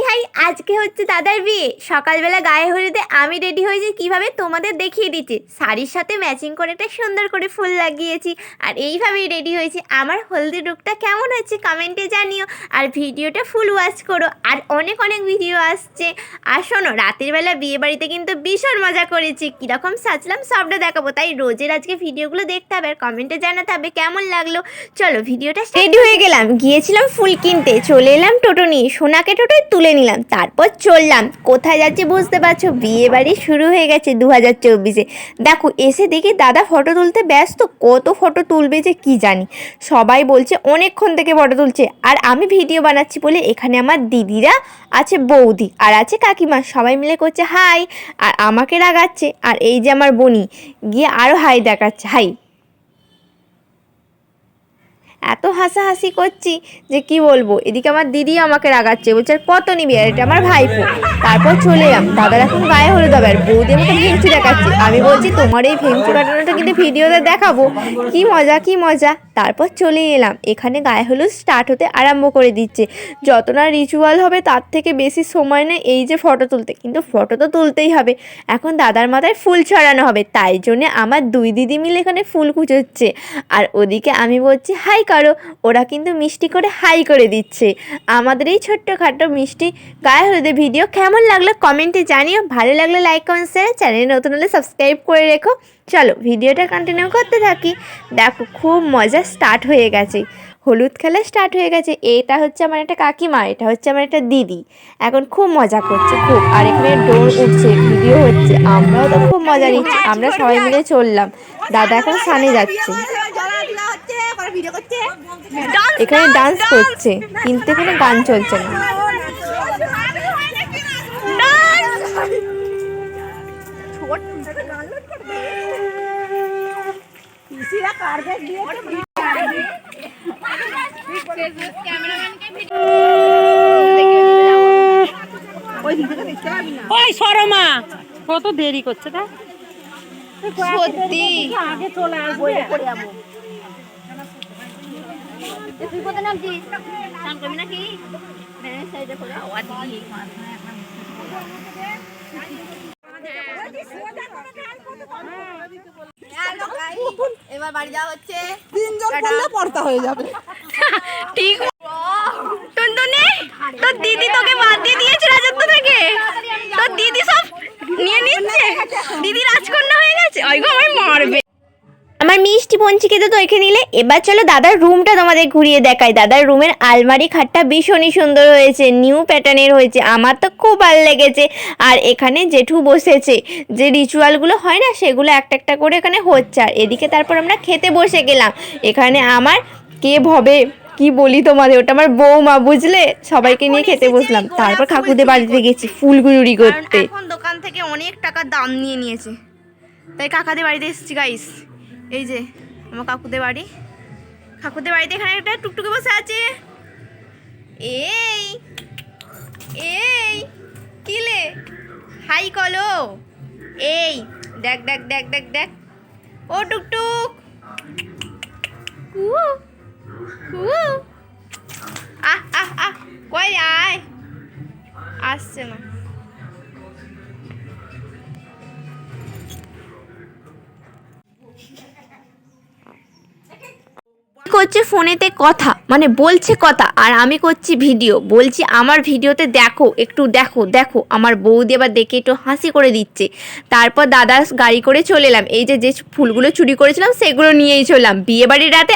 my আজকে হচ্ছে দাদার বিয়ে। সকালবেলা গায়ে হলুদে আমি রেডি হয়েছি কীভাবে তোমাদের দেখিয়ে দিচ্ছি। শাড়ির সাথে ম্যাচিং করে একটা সুন্দর করে ফুল লাগিয়েছি আর এইভাবেই রেডি হয়েছি। আমার হলদি লুকটা কেমন হচ্ছে কমেন্টে জানিও। আর ভিডিওটা ফুল ওয়াচ করো। আর অনেক অনেক ভিডিও আসছে। আর শোনো, রাতের বেলা বিয়ে বাড়িতে কিন্তু ভীষণ মজা করেছি। কীরকম সাজলাম সবটা দেখাবো। তাই রোজের আজকে ভিডিওগুলো দেখতে হবে আর কমেন্টে জানাতে হবে কেমন লাগল। চলো, ভিডিওটা রেডি হয়ে গেলাম। গিয়েছিলাম ফুল কিনতে। চলে এলাম টোটো নিয়ে। সোনাকে টোটোয় তুলে নিলাম। তারপর চললাম। কোথায় যাচ্ছি বুঝতে পারছ? বিয়ে বাড়ি শুরু হয়ে গেছে দু হাজার চব্বিশে। দেখো, এসে দেখি দাদা ফটো তুলতে ব্যস্ত। কত ফটো তুলবে যে কি জানি। সবাই বলছে, অনেকক্ষণ থেকে ফটো তুলছে। আর আমি ভিডিও বানাচ্ছি বলে এখানে আমার দিদিরা আছে বৌদি আর আছে কাকিমা। সবাই মিলে করছে, হাই! আর আমাকে রাগাচ্ছে। আর এই যে আমার বনি গিয়ে আরও হাই দেখাচ্ছে। হাই! এত হাসাহাসি করছি যে কি বলব? এদিকে আমার দিদি আমাকে রাগাচ্ছে, বলছে, আর কত নিবি? আর এটা আমার ভাইপো। তারপর চলে এলাম। দাদার এখন গায়ে হলুদ হবে, আর বৌদি আমাকে ভেঙচি দেখাচ্ছে আমি বলছি, তোমার এই ভেঙচি ঘটনাটা কিন্তু ভিডিওতে দেখাবো। কি মজা কি মজা? তারপর চলে এলাম। এখানে গায়ে হলুদ স্টার্ট হতে আরম্ভ করে দিচ্ছে। যত না রিচুয়াল হবে, তার থেকে বেশি সময় নেই এই যে ফটো তুলতে। কিন্তু ফটো তো তুলতেই হবে। এখন দাদার মাথায় ফুল ছড়ানো হবে। তাই জন্যে আমার দুই দিদি মিলে এখানে ফুল কুচোচ্ছে। আর ওদিকে আমি বলছি, হাই করো। ওরা কিন্তু মিষ্টি করে হাই করে দিচ্ছে। আমাদের এই ছোট্টখাটো মিষ্টি গায়ে হলুদে ভিডিও কেমন লাগল কমেন্টে জানিও। ভালো লাগলে লাইক কমেন্ট শেয়ার চ্যানেল নতুন হলে সাবস্ক্রাইব করে রেখো। চলো ভিডিওটা কন্টিনিউ করতে থাকি। দেখো, খুব মজা স্টার্ট হয়ে গেছে। হলুদ খেলা স্টার্ট হয়ে গেছে। এটা হচ্ছে আমার একটা কাকিমা, এটা হচ্ছে আমার একটা দিদি। এখন খুব মজা করছে, খুব। আর এখানে ডোর উঠছে ভিডিও হচ্ছে। আমরাও তো খুব মজা নিচ্ছি। আমরা সবাই মিলে চললাম। দাদা এখন সানে যাচ্ছে। এখানে ডান্স করছে, কিন্তু এখানে গান চলছে না। ওই সরমা কত দেরি করছে তা সত্যি। আগে চলে আসবে। তুই কোথায় নামছিস? স্নান করবি নাকি? সাইডে করে আওয়াজ এবার বাড়ি যাওয়া হচ্ছে। তিনজন করলে পর্দা হয়ে যাবে। ঠিক। টুনটুনি তোর দিদি তোকে বাদ দিয়ে দিয়েছে রাজত্ব থেকে তোর দিদি সব নিয়ে নিচ্ছে দিদি রাজকন্যা হয়ে গেছে ওই গো আমায় মারবে মিষ্টি পঞ্চিকে তো এখানে নিলে এবার চলো দাদার রুমটা তোমাদের ঘুরিয়ে দেখাই। দাদার রুমের আলমারি খাটটা ভীষণই সুন্দর হয়েছে নিউ প্যাটার্নের হয়েছে আমার তো খুব ভালো লেগেছে। আর এখানে জেঠু বসেছে যে রিচুয়ালগুলো হয় না সেগুলো একটা একটা করে এখানে হচ্ছে। আর এদিকে তারপর আমরা খেতে বসে গেলাম। এখানে আমার কে ভবে কি বলি তোমাদের ওটা আমার বৌমা বুঝলে? সবাইকে নিয়ে খেতে বসলাম। তারপর কাকুদের বাড়িতে গেছি ফুলগুড়ি করতে। এখন দোকান থেকে অনেক টাকা দাম নিয়ে নিয়েছে। তাই কাকাদের বাড়িতে এসেছি গাইস এই যে আমার কাকুদের বাড়ি। কাকুদের বাড়িতে এখানে একটা টুকটুকে বসে আছে। এই এই কিলে হাই কলো। এই, দেখ দেখ দেখ দেখ দেখ। ও টুকটুক। আহ আহ আহ কয় আয়। আসছে না। করছে ফোনেতে কথা মানে বলছে কথা, আর আমি করছি ভিডিও। বলছি আমার ভিডিওতে দেখো, একটু দেখো দেখো, আমার বৌদি আবার দেখে একটু হাসি করে দিচ্ছে। তারপর দাদা গাড়ি করে চলে এলাম। এই যে যে ফুলগুলো চুরি করেছিলাম, সেগুলো নিয়েই চললাম। বিয়েবাড়ির রাতে